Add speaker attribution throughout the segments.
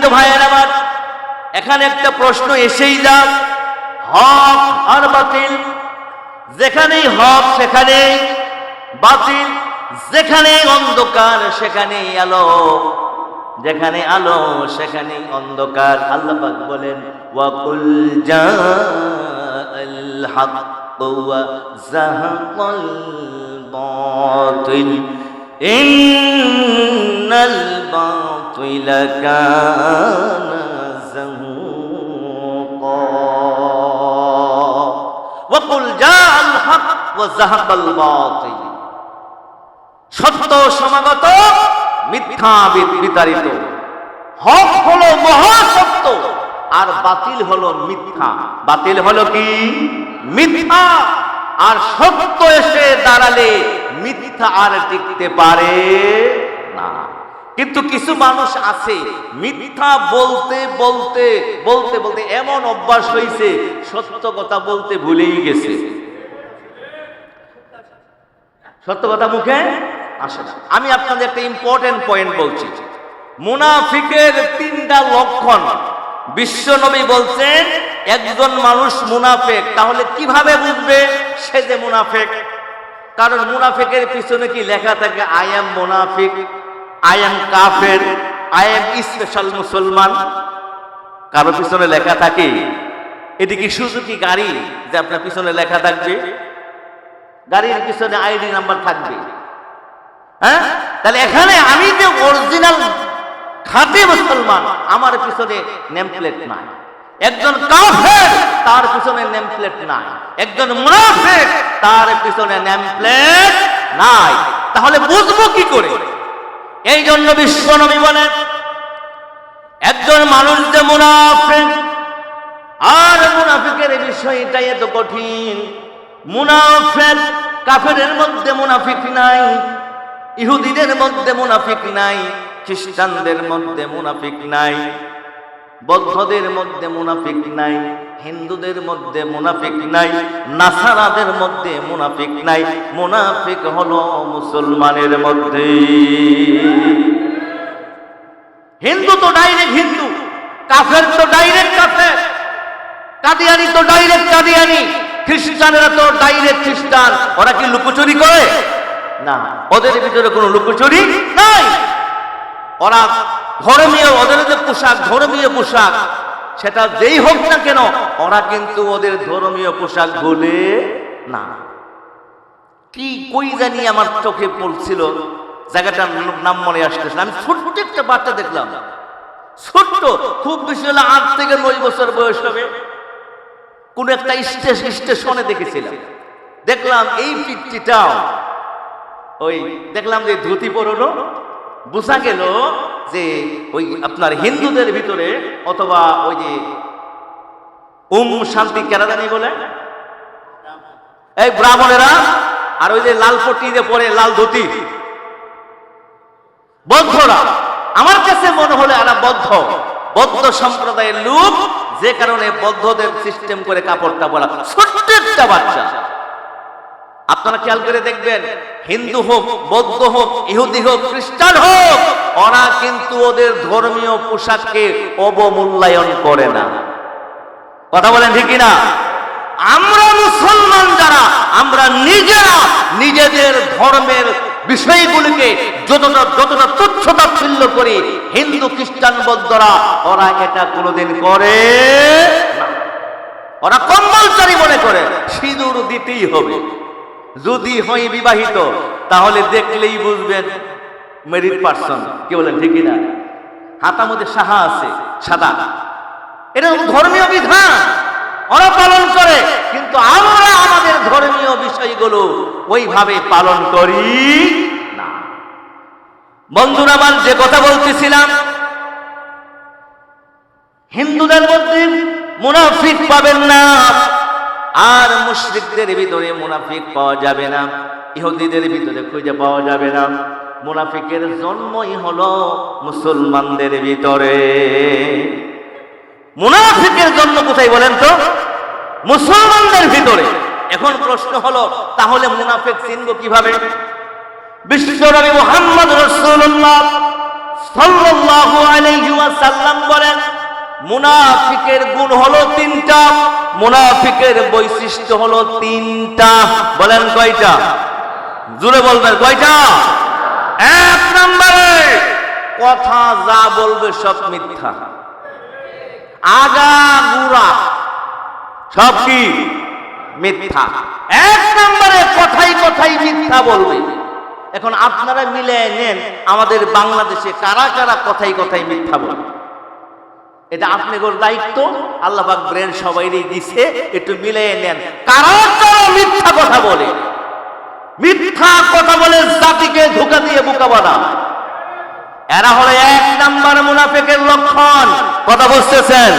Speaker 1: সম্মানিত ভাইয়ের আমার, এখানে একটা প্রশ্ন এসেই যা হক আর বাতিল, যেখানেই হক সেখানেই, বাতিল যেখানেই অন্ধকার সেখানেই আলো। যেখানে আলো সেখানেই অন্ধকার। আল্লাপাক বলেন ওয়াকুল বাতিলা যাহুকা ওয়াকুল জাআল হক ওয়া জাহাকাল বাতিল সত্য সমাগত, মিথ্যা বিতাড়িত হক হলো মহাসত্য, আর বাতিল হলো মিথ্যা। বাতিল হলো কি? মিথ্যা। আর সত্য এসে দাঁড়ালে মিথ্যা আর টিকতে পারে না। কিন্তু কিছু মানুষ আছে, মিথ্যা বলতে বলতে বলতে বলতে এমন অভ্যাস হয়েছে সত্য কথা বলতে ভুলেই গেছে। সত্য কথা মুখে আসে না। আমি আপনাদের একটা ইম্পর্টেন্ট পয়েন্ট বলছি। মুনাফিকের তিনটা লক্ষণ। বিশ্ব নবী বলছেন, একজন মানুষ মুনাফেক, তাহলে কীভাবে বুঝবে সে যে মুনাফেক? কারণ মুনাফেকের পিছনে কি লেখা থাকে আই এম মুনাফিক আই এম কাফের আই এম স্পেশাল মুসলমান। কারও পিছনে লেখা থাকে এটি কি সুজুকি গাড়ি, যে আপনার পিছনে লেখা থাকবে। গাড়ির পিছনে আইডি নাম্বার থাকবে। হ্যাঁ? তাহলে এখানে আমি যে অরিজিনাল খাঁটি মুসলমান, আমার পিছনে নেম প্লেট নাই। একজন কাফের, তার পিছনে নেম প্লেট নাই। একজন মুনাফিক, তার পিছনে নেম প্লেট নাই। তাহলে বুঝব কি করে? এই জন্য বিশ্বনবী বলেন, একজন মানুষ যে মুনাফিক, আর মুনাফিকের বিষয়টাই এত কঠিন। মুনাফের কাফেরের মধ্যে মুনাফিক নাই, ইহুদিদের মধ্যে মুনাফিক নাই, খ্রিস্টানদের মধ্যে মুনাফিক নাই, বৌদ্ধদের মধ্যে মুনাফিক নাই। হিন্দুদের মধ্যে মুনাফিক নাই, নাসারাদের মধ্যে মুনাফিক নাই, মুনাফিক হলো মুসলমানের মধ্যে। হিন্দু তো ডাইরেক্ট হিন্দু, কাফের তো ডাইরেক্ট কাফের, কাদিয়ানি তো ডাইরেক্ট কাদিয়ানি, খ্রিস্টানেরা তো ডাইরেক্ট খ্রিস্টান, ওরা কি লুকোচুরি করে? না, ওদের ভিতরে কোনো লুকোচুরি নাই। ওরা ধর্মীয়, ওদের যে পোশাক, ধর্মীয় পোশাক সেটা যেই হোক না কেন, ওরা কিন্তু ওদের ধর্মীয় পোশাক ভুলে না। কি কই জানি আমার চোখে পড়ছিল, জায়গাটার নাম মনে আসতেছে আমি ছোট্ট একটা বাচ্চা দেখলাম। ছোট্ট, খুব বেশি হলে আট থেকে নয় বছর বয়স হবে। কোন একটা স্টেশ, স্টেশনে দেখেছিলাম। দেখলাম এই পিকটিটাও ওই দেখলাম যে ধুতি পরনো বোঝা গেল যে ওই আপনার হিন্দুদের ভিতরে অথবা ওই যে উম শান্তি কেরাদানি বলে? এই ব্রাহ্মণেরা, আর ওই যে লাল পট্টি যে পরে লাল ধুতি। বদ্ধরা, আমার কাছে মনে হলো এরা বদ্ধ। বদ্ধ সম্প্রদায়ের লোক যে কারণে বদ্ধদের সিস্টেম করে কাপড়টা বলা ছোট্ট একটা বাচ্চা। আপনারা খেয়াল করে দেখবেন, হিন্দু হোক, বৌদ্ধ হোক, ইহুদি হোক, খ্রিস্টান হোক, ওরা কিন্তু ওদের ধর্মীয় পোশাককে অবমূল্যায়ন করে না। কথা বলেন ঠিকই না আমরা মুসলমান যারা, আমরা নিজেরা নিজেদের ধর্মের বিষয়গুলিকে যতটা যতটা তুচ্ছ তাচ্ছিল্য করি, হিন্দু, খ্রিস্টান, বৌদ্ধরা, ওরা এটা কোনোদিন করে ওরা কম্বলচারী মনে করে, সিঁদুর দিতেই হবে। যদি হয় বিবাহিত, তাহলে দেখলেই বুঝবেন মেরিট পার্সন কি বলেন ঠিকই না হাতার মধ্যে সাহা আছে, সাদা। এটা ধর্মীয় বিধান। ওরা পালন করে, কিন্তু আমরা আমাদের ধর্মীয় বিষয়গুলো ওইভাবে পালন করি না। বন্ধুরা, আমার যে কথা বলতেছিলাম, হিন্দুদের মধ্যে মুনাফিক পাবেন না। আর মুশরিকদের ভিতরে মুনাফিক পাওয়া যাবে না, ইহুদিদের ভিতরে খুঁজে পাওয়া যাবে না। মুনাফিকের জন্মই হলো মুসলমানদের ভিতরে। মুনাফিকের জন্ম কোথায় বলেন তো? মুসলমানদের ভিতরে। এখন প্রশ্ন হলো, তাহলে মুনাফিক চিনব কীভাবে? বিশ্বনবী মুহাম্মদ রাসূলুল্লাহ সাল্লাল্লাহু আলাইহি ওয়াসাল্লাম বলেন মুনাফিকের গুণ হলো তিনটা, মুনাফিকের বৈশিষ্ট্য হলো তিনটা। বলেন কয়টা? জুড়ে বলবেন, কয়টা? এক নম্বরে, কথা যা বলবে সব মিথ্যা। আগা গুড়া সব কি? মিথ্যা। এক নম্বরে কথাই কথাই মিথ্যা বলবে। এখন আপনারা মিলে নেন, আমাদের বাংলাদেশে কারা কারা কথাই কথাই মিথ্যা বলবে? এটা আপনাদের দায়িত্ব। আল্লাহ পাক ব্রেন সবাই দিছে, একটু মিলিয়ে নেন। কারা কারা মিথ্যা কথা বলে? মিথ্যা কথা বলে জাতিকে ধোকা দিয়ে বোকা বানায়। এরা হলো এক নাম্বার মুনাফেকের লক্ষণ। কথা বুঝতেছেন?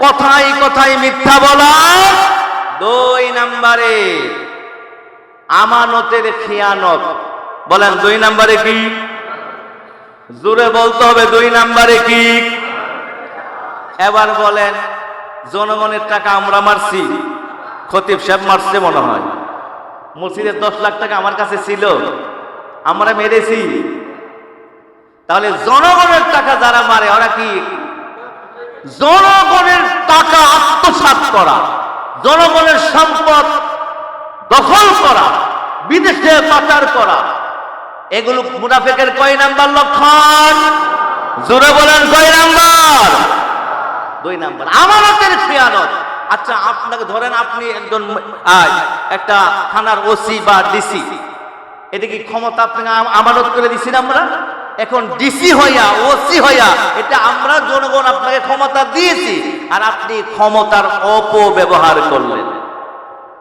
Speaker 1: কথাই কথাই মিথ্যা বলা। দুই নাম্বারে আমানতের খেয়ানত। বলেন দুই নাম্বারে কি? জোরে বলতে হবে, দুই নাম্বারে কি? এবার বলেন, জনগণের টাকা আমরা মারছি। খতিব সাহেব মারছে মনে হয়। মসজিদের দশ লাখ টাকা আমার কাছে ছিল, আমরা মেরেছি। তাহলে জনগণের টাকা যারা মারে, ওরা কি? জনগণের টাকা আত্মসাৎ করা, জনগণের সম্পদ দখল করা, বিদেশে পাচার করা। এগুলো মুনাফেকের কয় নাম্বার লক্ষণ? জোরে বলেন, কয় নাম্বার? দুই নাম্বার। আমানতের খেয়ানত। আচ্ছা আপনাকে ধরেন আপনি একজন একটা থানার ওসি বা ডিসি। এটা কি ক্ষমতা আপনাকে আমানত করে দিছি না আমরা? এখন ডিসি হইয়া, ওসি হইয়া, এটা আমরা জনগণ আপনাকে ক্ষমতা দিয়েছি। আর আপনি ক্ষমতার অপব্যবহার করলেন।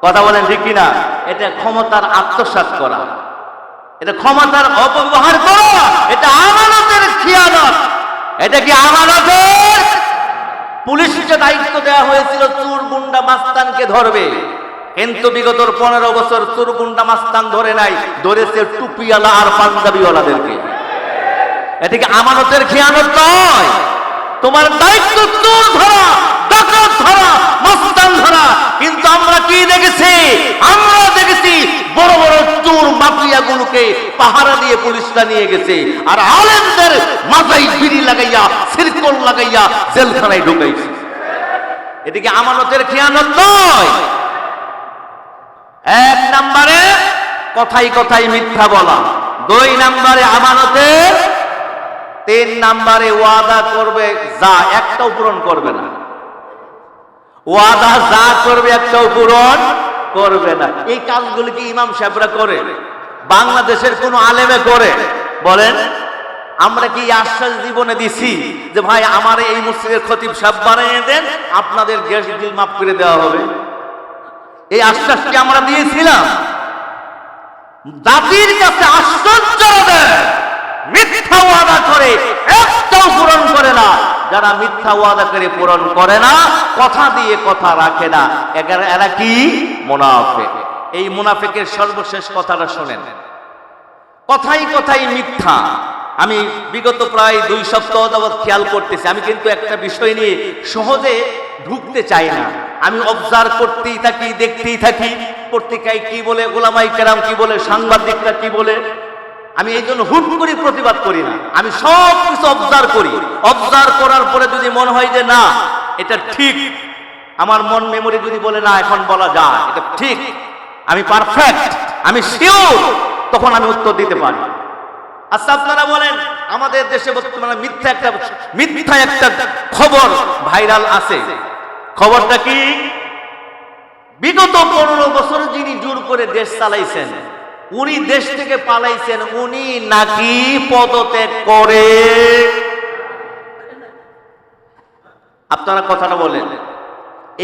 Speaker 1: কথা বলেন ঠিক কিনা? এটা ক্ষমতার আত্মসাৎ করা। এটা ক্ষমতার অপব্যবহার করা। এটা আমানতের খেয়ানত। এটা কি আমানতের? পুলিশকে দায়িত্ব দেওয়া হয়েছিল চুর গুন্ডা মাস্তানকে ধরবে। কিন্তু বিগত পনেরো বছর চুর গুন্ডা মাস্তান ধরে নাই, ধরেছে টুপিওয়ালা আর পাঞ্জাবিওয়ালাদেরকে। এটিকে আমানতের খেয়ানত নয়, তোমার দায়িত্ব চোর ধরা, ডাকাত ধরা, মাস্তান ধরা। কিন্তু আমরা কি দেখেছি? আমরা দেখেছি বড় বড় চোর গুলোকে পাহারা দিয়ে পুলিশরা নিয়ে গেছে। আর আলেমদের মাথায় বিড়ি লাগাইয়া, সিরকল লাগাইয়া জেলখানায় ঢুকাইছে। এদিকে আমানতের খেয়ানত নয়। এক নম্বরে কথাই কথাই মিথ্যা বলা। দুই নম্বরে আমানতের তিন নাম্বারে ওয়াদা করবে, যা একটাও পূরণ করবে না। ওয়াদা যা করবে, একটাও পূরণ করবে না। এই কাজগুলি কি ইমাম সাহেবরা করে? বাংলাদেশের কোন আলেমে করে বলেন, আমরা কি আশ্বাস জীবনে দিছি যে ভাই, আমার এই মসজিদের খতিব সাহেব বানিয়ে দেন, আপনাদের গ্যাস বিল মাফ করে দেওয়া হবে। এই আশ্বাস কি আমরা দিয়েছিলাম? জাতির কাছে আশ্চর্য মিথ্যা ওয়াদা করে, একটাও পূরণ করে না। যারা মিথ্যা ওয়াদা করে পূরণ করে না, কথা দিয়ে কথা রাখে না। এরা কি? মুনাফেক। এই মুনাফেকের সর্বশেষ কথাটা শোনেন। কথাই কথাই মিথ্যা। আমি বিগত প্রায় দুই সপ্তাহ যাবৎ খেয়াল করতেছি। আমি কিন্তু একটা বিষয় নিয়ে সহজে ঢুকতে চাই না। আমি অবজার্ভ করতেই থাকি, দেখতেই থাকি। পত্রিকায় কি বলে গোলামাই কেরাম কি বলে, সাংবাদিকরা কি বলে। আমি এই জন্য হুট করে প্রতিবাদ করি না। আমি সব কিছু অবজার্ভ করি। অবজার্ভ করার পরে যদি মনে হয় যে না, এটা ঠিক। আমার মন মেমোরি যদি বলে না, এখন বলা যায়, এটা ঠিক। আমি পারফেক্ট আমি শিওর তখন আমি উত্তর দিতে পারি। আচ্ছা আপনারা বলেন, আমাদের দেশে বর্তমানে মিথ্যা একটা মিথ্যা একটা খবর ভাইরাল আছে। খবরটা কি? বিগত পনেরো বছর যিনি জোর করে দেশ চালাইছেন, উনি দেশ থেকে পালাইছেন, উনি নাকি পদত্যাগ করে। আপনারা কথাটা বলেন।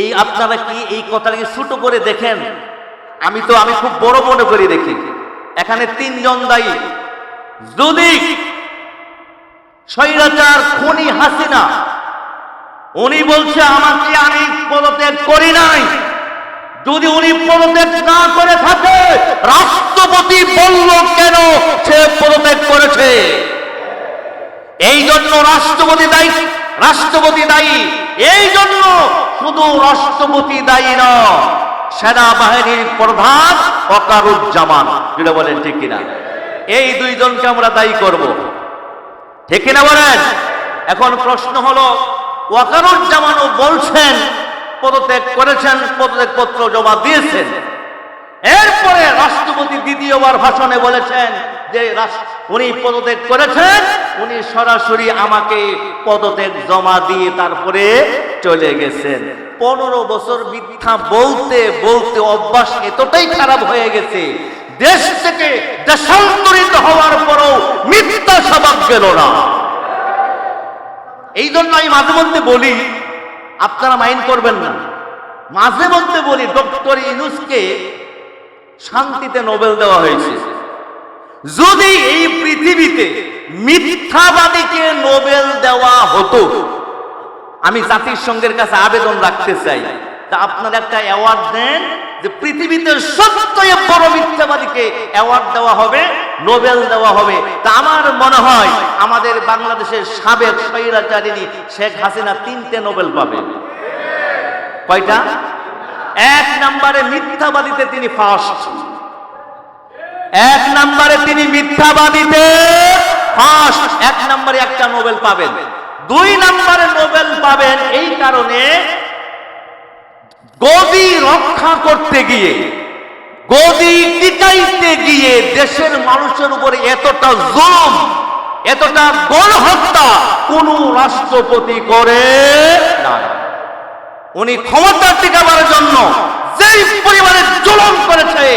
Speaker 1: এই আপনারা কি এই কথাটা কি ছোট করে দেখেন? আমি তো, আমি খুব বড় মনে করি দেখি। এখানে তিনজন দায়ী। যদি স্বৈরাচার খনি হাসিনা। উনি বলছে আমাকে আমি পদত্যাগ করি নাই? যদি উনি পদত্যাগ না করে থাকে, রাষ্ট্রপতি বলল কেন সে পদত্যাগ করেছে? এই জন্য রাষ্ট্রপতি দায়ী রাষ্ট্রপতি দায়ী। এই জন্য শুধু রাষ্ট্রপতি দায়ী নয়। সেনাবাহিনীর প্রধান অকারুজ্জামান। যেটা বলেন, ঠিক কিনা? এই দুইজনকে আমরা দায়ী করব। ঠিক কিনা বলেন? এখন প্রশ্ন হলো ওয়াকারুজ্জামানও বলছেন, পদত্যাগ করেছেন পদত্যাগ পত্র জমা দিয়েছেন। এরপরে রাষ্ট্রপতি দ্বিতীয়বার ভাষণে বলেছেন উনি পদত্যাগ করেছেন, উনি সরাসরি আমাকে পদত্যাগ জমা দিয়ে তারপরে চলে গেছেন। পনেরো বছর মিথ্যা বলতে বলতে অভ্যাস এতটাই খারাপ হয়ে গেছে, দেশ থেকে দেশান্তরিত হওয়ার পরও মিথ্যা গেল না। এই জন্য আমি মাঝে মধ্যে বলি, আপনারা মাইন্ড করবেন না। মাঝে মধ্যে বলি, ডক্টর ইনুসকে শান্তিতে নোবেল দেওয়া হয়েছে। যদি এই পৃথিবীতে মিথ্যাবাদীকে নোবেল দেওয়া হতো, আমি জাতির জাতিসংঘের কাছে আবেদন রাখতে চাই। তা আপনারা একটা অ্যাওয়ার্ড দেন যে পৃথিবীতে সবচেয়ে বড় মিথ্যাবাদীকে অ্যাওয়ার্ড দেওয়া হবে, নোবেল দেওয়া হবে। তা আমার মনে হয় আমাদের বাংলাদেশের সাবেক স্বৈরাচারিণী শেখ হাসিনা তিনটে নোবেল পাবে কয়টা? এক নম্বরে মিথ্যাবাদীতে তিনি ফার্স্ট এক নম্বরে তিনি মিথ্যাবাদীতে ফার্স্ট এক নম্বরে একটা নোবেল পাবেন। দুই নম্বরে নোবেল পাবেন এই কারণে গদি রক্ষা করতে গিয়ে, গদি টিকাইতে গিয়ে দেশের মানুষের উপরে এতটা জুলুম, এতটা গণহত্যা কোন রাষ্ট্রপতি করে না উনি ক্ষমতা টিকাবার জন্য যেই পরিমাণে জুলুম করেছে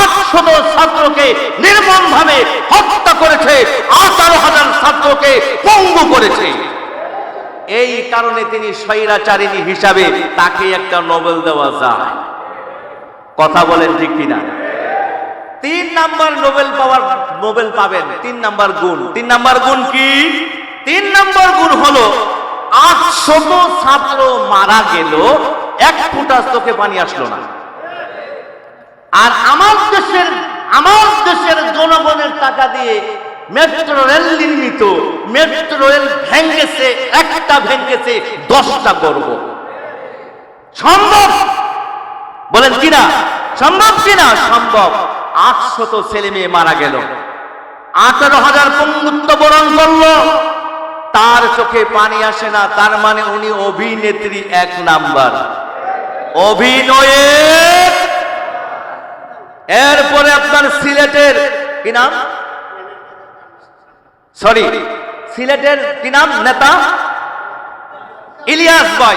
Speaker 1: আটশত ছাত্রকে নির্মম ভাবে হত্যা করেছে আঠারো হাজার ছাত্রকে পঙ্গু করেছে। এই কারণে তিনি স্বৈরাচারিণী হিসাবে তাকে একটা নোবেল দেওয়া যায়। কথা বলেন ঠিক কিনা? তিন নাম্বার নোবেল পাওয়ার নোবেল পাবেন, তিন নাম্বার গুণ। তিন নাম্বার গুণ কি? তিন নাম্বার গুণ হলো আটশত ছাত্র মারা গেল, এক ফুটা চোখে পানি আসলো না। আর আমার দেশের আমার দেশের জনগণের টাকা দিয়ে মেট্রো রেল নির্মিত মেট্রো রেল ভেঙ্গেছে একটা ভেঙ্গেছে দশটা করব সম্ভব? বলেন কিনা সম্ভব কিনা সম্ভব। আটশত ছেলে মেয়ে মারা গেল। আঠারো হাজার পঙ্গুত্ব বরণ করল। তার চোখে পানি আসে না, তার মানে উনি অভিনেত্রী এক নাম্বার। অভিনয়ে এরপরে আপনার সিলেটের কি নাম? সরি, সিলেটের কি নাম নেতা? ইলিয়াস ভাই।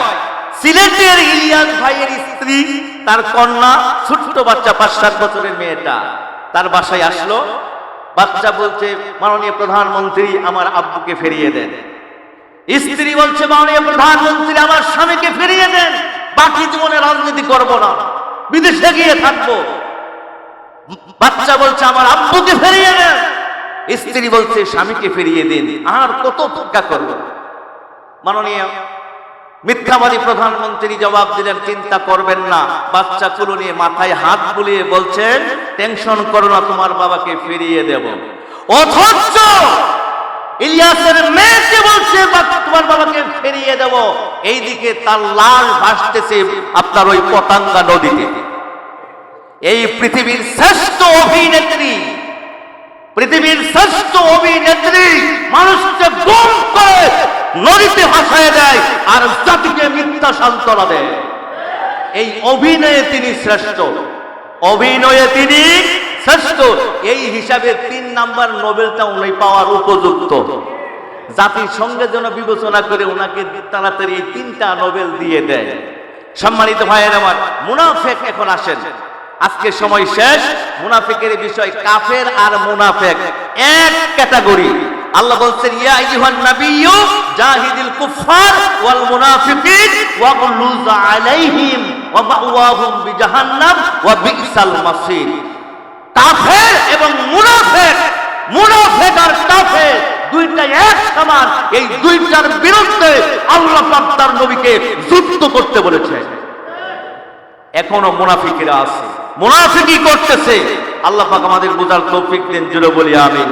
Speaker 1: সিলেটের ইলিয়াস ভাইয়ের স্ত্রী, তার কন্যা, ছোট্ট বাচ্চা পাঁচ সাত বছরের মেয়েটা, তার বাসায় আসলো। বাচ্চা বলছে, মাননীয় প্রধানমন্ত্রী, আমার আব্বুকে ফেরিয়ে দেন। স্ত্রী বলছে, মাননীয় প্রধানমন্ত্রী, আমার স্বামীকে ফিরিয়ে দেন। বাকি জীবনে রাজনীতি করব না। বিদেশে গিয়ে থাকব। বাচ্চা বলছে, আমার আব্বুকে ফেরিয়ে দেন। স্ত্রী বলছে, স্বামীকে ফিরিয়ে দিন, আর কত অপেক্ষা করব? মাননীয় মিথ্যাবাদী প্রধানমন্ত্রী জবাব দিলেন, চিন্তা করবেন না। বাচ্চা কুলো নিয়ে মাথায় হাত বুলিয়ে বলছেন, টেনশন করো না, তোমার বাবাকে ফিরিয়ে দেব। অথচ ইলিয়াসের মেয়েকে বলছে "বা- তোমার বাবাকে ফিরিয়ে দেব। এইদিকে তার লাল ভাসতেছে আপনার ওই পতাঙ্গা নদীতে। এই পৃথিবীর শ্রেষ্ঠ অভিনেত্রী, পৃথিবীর শ্রেষ্ঠ অভিনেত্রী মানুষকে গুম করে নদীতে ভাসায় দেয় আর জাতিকে মিথ্যা সান্ত্বনা দেয়। এই অভিনয়ে তিনি শ্রেষ্ঠ। অভিনয়ে তিনি শ্রেষ্ঠ। এই হিসাবে তিন নাম্বার নোবেলটা উনি পাওয়ার উপযুক্ত। জাতির সঙ্গে যেন বিবেচনা করে ওনাকে তাড়াতাড়ি তিনটা নোবেল দিয়ে দেয়। সম্মানিত ভাইয়ের আমার মুনাফেক এখন আসেন। আজকে সময় শেষ। মুনাফিকের বিষয় কাফের আর মুনাফেক, এক ক্যাটাগরি। আল্লাহ বলছেন, ইয়া আইয়ুহান নাবিয়্যু, জাহিদিল কুফার ওয়াল মুনাফিকিন ওয়াগলুজ আলাইহিম ওয়া মাওয়াহুম বিজাহান্নাম ওয়া বিসাল মাসির। কাফের এবং মুনাফেক মুনাফেক আর কাফের দুইটা এক সমান। এই দুইটার বিরুদ্ধে আল্লাহ পাক তার নবীকে যুদ্ধ করতে বলেছে এখনও মুনাফিকেরা আছে। মুনাফিকি করতেছে। আল্লাহ পাক আমাদের বোঝার তৌফিক দেন জুড়ে বলি আমিন।